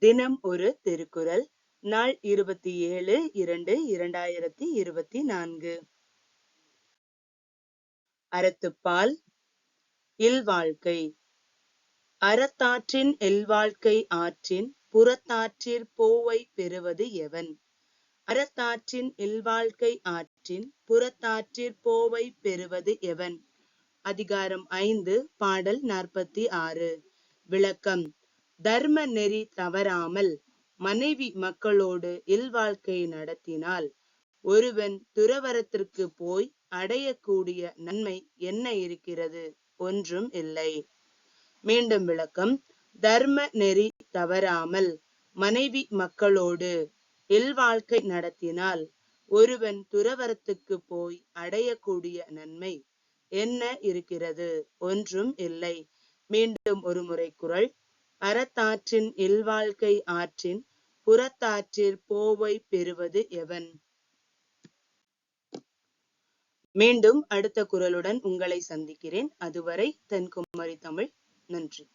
தினம் ஒரு திருக்குறள். நாள் இருபத்தி ஏழு இரண்டு இரண்டாயிரத்தி இருபத்தி நான்கு. அறத்துப்பால் இல்வாழ்க்கை. அறத்தாற்றின் இல்வாழ்க்கை ஆற்றின் புறத்தாற்றிற் போவை பெறுவது எவன்? அறத்தாற்றின் இல்வாழ்க்கை ஆற்றின் புறத்தாற்றிற் போவை பெறுவது எவன்? அதிகாரம் ஐந்து பாடல் நாற்பத்தி ஆறு. விளக்கம். தர்ம நெறி தவறாமல் மனைவி மக்களோடு இல்வாழ்க்கை நடத்தினால் ஒருவன் துறவரத்திற்கு போய் அடையக்கூடிய நன்மை என்ன இருக்கிறது? ஒன்றும் இல்லை. மீண்டும் விளக்கம். தர்ம நெறி தவறாமல் மனைவி மக்களோடு இல்வாழ்க்கை நடத்தினால் ஒருவன் துறவரத்துக்கு போய் அடையக்கூடிய நன்மை என்ன இருக்கிறது? ஒன்றும் இல்லை. மீண்டும் ஒரு முறை குரல். அறத்தாற்றின் இல்வாழ்க்கை ஆற்றின் புறத்தாற்றிற் போவை பெறுவது எவன்? மீண்டும் அடுத்த குரலுடன் உங்களை சந்திக்கிறேன். அதுவரை தென்குமரி தமிழ். நன்றி.